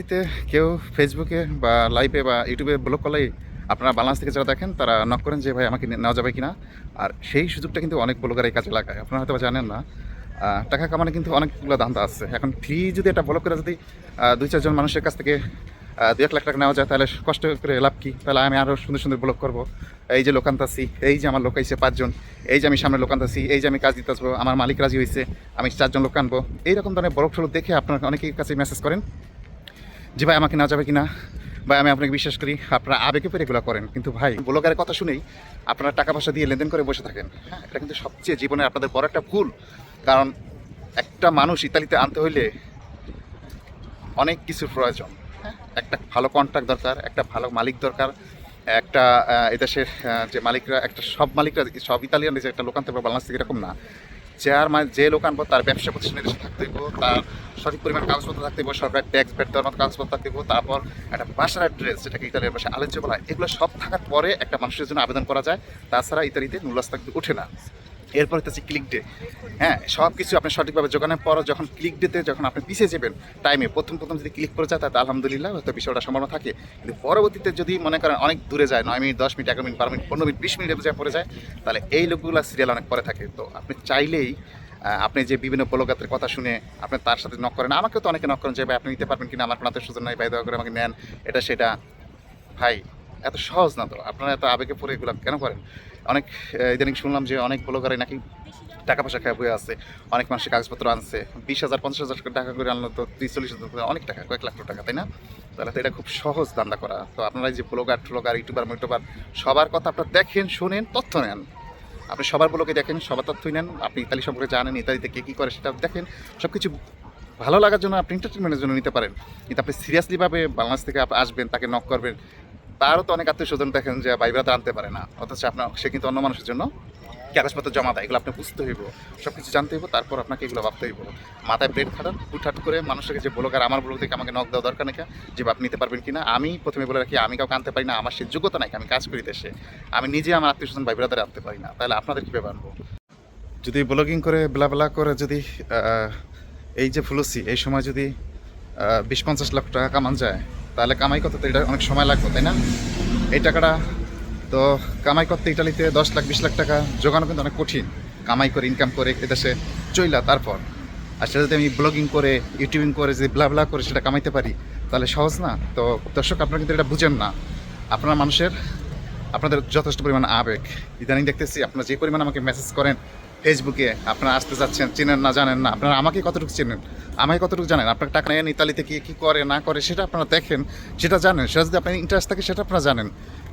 এতে কেউ ফেসবুকে বা লাইভে বা ইউটিউবে ব্লগ করলেই আপনারা বাংলাদেশ থেকে যারা দেখেন, তারা নক করেন যে, ভাই, আমাকে নেওয়া যাবে কিনা? আর সেই সুযোগটা কিন্তু অনেক ব্লগার এই কাজে লাগায়। আপনারা হয়তো জানেন না। টাকা কামানো কিন্তু অনেকগুলো ধান্দা আছে। এখন ফ্রি যদি একটা ব্লগ করে যদি দুই, চারজন মানুষের কাছ থেকে দুই, এক লাখ টাকা নেওয়া যায়, তাহলে কষ্ট করে লাভ কি? তাহলে আমি আরও সুন্দর সুন্দর ব্লগ করব। এই যে লোকান্তাসি এই যে আমার লোক আইছে পাঁচজন, এই যে আমি সামনে লোকান্তাসি এই যে আমি কাজ দিতে আসব, আমার মালিক রাজি হয়েছে আমি চারজন লোক আনব। এইরকম ধরনের ব্লগ টলগ দেখে আপনারা অনেকের কাছে মেসেজ করেন। যে ভাই, আমাকে না যাবে কি না ভাই, আমি আপনাকে বিশ্বাস করি, আপনারা আবেগে পেরে এগুলো করেন। কিন্তু ভাই, ব্লগারের কথা শুনেই আপনারা টাকা পয়সা দিয়ে লেনদেন করে বসে থাকেন। হ্যাঁ এটা কিন্তু সবচেয়ে জীবনে আপনাদের বড় একটা ভুল। কারণ একটা মানুষ ইতালিতে আনতে হইলে অনেক কিছুর প্রয়োজন। হ্যাঁ একটা ভালো কন্ট্রাক্ট দরকার, একটা ভালো মালিক দরকার, একটা এদেশের যে মালিকরা, একটা সব মালিকরা, সব ইতালিয়ান যে একটা লোক আনতে পারবে বাংলাদেশ এরকম না। যার মানে যে লোক আনব তার ব্যবসা প্রতিষ্ঠানের দেশে থাকতে হইব, তার সঠিক পরিমাণ কাগজপত্র থাকতে হইব সরকার ট্যাক্স বের দেওয়ার মতো কাগজপত্র থাকতে হইব, তারপর একটা বাসার অ্যাড্রেস যেটাকে ইতালিয়ার ভাষায় আলোচ্য বলা এগুলো সব থাকার পরে একটা মানুষের জন্য আবেদন করা যায়। তাছাড়া ইতালিতে কিন্তু উঠে না। এরপর হচ্ছে ক্লিক ডে হ্যাঁ সব কিছু আপনি সঠিকভাবে যোগানোর পর যখন ক্লিক ডেতে যখন আপনি পিছিয়ে যাবেন টাইমে প্রথম প্রথম যদি ক্লিক করে যায় তাহলে আলহামদুলিল্লাহ হয়তো বিষয়টা সম্ভাবনা থাকে। কিন্তু পরবর্তীতে যদি মনে করেন অনেক দূরে যায়, নয় মিনিট, দশ মিনিট, এগারো মিনিট, বারো মিনিট, পনেরো মিনিট, বিশ মিনিট যা পড়ে যায়, তাহলে এই লোকগুলো সিরিয়াল অনেক পরে থাকে। তো আপনি চাইলেই আপনি যে বিভিন্ন ব্লগাতের কথা শুনে আপনি তার সাথে নক করেন। আমাকেও তো অনেকে নক করেন যে, ভাই, আপনি নিতে পারবেন কিনা? আমার কোনো স্বজন নাই, ভাই, দয়া করে আমাকে নেন। এটা সেটা, ভাই, এত সহজ না তো। আপনারা এত আবেগে পড়ে এগুলো কেন করেন? অনেক ইদানিং শুনলাম যে অনেক ব্লগারে নাকি টাকা পয়সা খেয়ে বয়ে আছে। অনেক মানুষের কাগজপত্র আনছে। বিশ হাজার, পঞ্চাশ হাজার টাকা করে আনলো তো ত্রিশ চল্লিশ হাজার অনেক টাকা, কয়েক লাখ টাকা, তাই না? তাহলে তো এটা খুব সহজ দান্দা করা। তো আপনারা যে ব্লগার ট্লগার ইউটিউবার ইউটিউবার সবার কথা আপনারা দেখেন, শোনেন, তথ্য নেন। আপনি সবার ব্লগে দেখেন, সবার তথ্যই নেন। আপনি ইতালি সম্পর্কে জানেন, ইতালিতে কে কী করে সেটা দেখেন। সব কিছু ভালো লাগার জন্য আপনি এন্টারটেনমেন্টের জন্য নিতে পারেন। কিন্তু আপনি সিরিয়াসলিভাবে বাংলাদেশ থেকে আসবেন, তাকে নক করবেন তারও তো অনেক আত্মীয় স্বজন দেখেন যে বাইরে আনতে পারে না। অথচ আপনার সে কিন্তু অন্য মানুষের জন্য কাগজপত্র জমা দেয়। এগুলো আপনি বুঝতে হইব। সব কিছু জানতে হইব, তারপর আপনাকে এগুলো ভাবতে হইব। মাথায় ব্রেড খাটান, হুটহাট করে মানুষকে যে ব্লগার আমার ব্লগ থেকে আমাকে নক দেওয়া দরকার নাকি? যে আপনি নিতে পারবেন কিনা? আমি প্রথমে বলে রাখি, আমি কাউকে আনতে পারি না, আমার সে যোগ্যতা নাই, আমি কাজ করি দেশে। আমি নিজে আমার আত্মীয় স্বজন ভাই আনতে পারি না। তাহলে আপনাদের কীভাবে আনব? যদি ব্লগিং করে বেলা বেলা করে, যদি এই যে ফুলসি এই সময় যদি বিশ পঞ্চাশ লাখ টাকা কামান যায় তাহলে কামাই করতে তো এটা অনেক সময় লাগবে, তাই না? এই টাকাটা তো কামাই করতে ইটালিতে দশ লাখ, বিশ লাখ টাকা জোগানো কিন্তু অনেক কঠিন। কামাই করে ইনকাম করে এদেশে চইলা তারপর। আর সেটা যদি আমি ব্লগিং করে ইউটিউবিং করে, যদি ব্লা ব্লা করে সেটা কামাইতে পারি, তাহলে সহজ না? তো দর্শক, আপনারা কিন্তু এটা বুঝেন না। আপনারা মানুষের, আপনাদের যথেষ্ট পরিমাণ আবেগ। ইদানিং দেখতেছি আপনারা যে পরিমাণ আমাকে মেসেজ করেন ফেসবুকে আপনারা আসতে যাচ্ছেন, চেনেন না, জানেন না, আপনারা আমাকে কতটুকু চেনেন? আমাকে কতটুকু জানেন? আপনার টাকা নেন ইতালিতে কি কী করে, না করে, সেটা আপনারা দেখেন, সেটা জানেন, সেটা যদি আপনার ইন্টারেস্ট থাকে, সেটা আপনারা জানেন।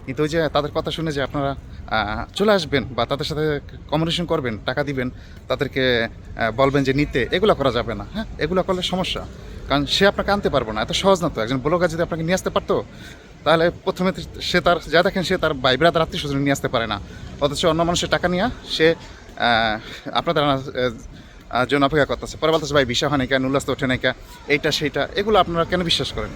কিন্তু ওই যে তাদের কথা শুনে যে আপনারা চলে আসবেন বা তাদের সাথে কমিউনিকেশন করবেন, টাকা দিবেন, তাদেরকে বলবেন যে নিতে, এগুলো করা যাবে না হ্যাঁ? এগুলো করলে সমস্যা। কারণ সে আপনাকে আনতে পারব না, এত সহজ না তো। একজন ব্লগার যদি আপনাকে নিয়ে আসতে পারতো, তাহলে প্রথমে সে তার, যা দেখেন সে তার ভাই ব্রাদার আত্মীয় স্বজন নিয়ে আসতে পারে না। অথচ অন্য মানুষের টাকা নিয়ে সে আপনাদের জন্য অপেক্ষা করতেছে। পরে বলতেছে, ভাই, বিষয় হয় নাকি ওঠে নাকি এইটা, সেইটা। এগুলো আপনারা কেন বিশ্বাস করেন?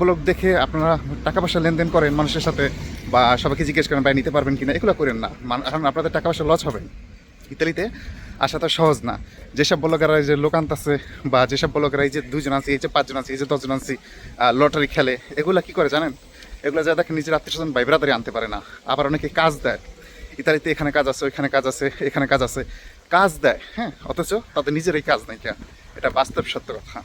ব্লগ দেখে আপনারা টাকা পয়সা লেনদেন করেন মানুষের সাথে বা সবাইকে জিজ্ঞেস করেন, ভাই, নিতে পারবেন কিনা? এগুলো করেন না। এখন আপনাদের টাকা পয়সা লস হবে। ইতালিতে আসা তো সহজ না। যেসব ব্লগাররা এই যে লোকান্ত আছে বা যেসব ব্লগাররা এই যে দুজন আছে এই যে পাঁচজন আছে এই যে দশজন আছে লটারি খেলে, এগুলো কি করে জানেন? এগুলো যা দেখেন, নিজের আত্মীয় স্বজন ভাই ব্রাদারি আনতে পারে না। আবার অনেকে কাজ দেয়। ইতালিতে এখানে কাজ আছে, ওইখানে কাজ আছে, এখানে কাজ আছে। কাজ দেয় হ্যাঁ অথচ তাদের নিজেরই কাজ নেই কেন এটা বাস্তব সত্য কথা।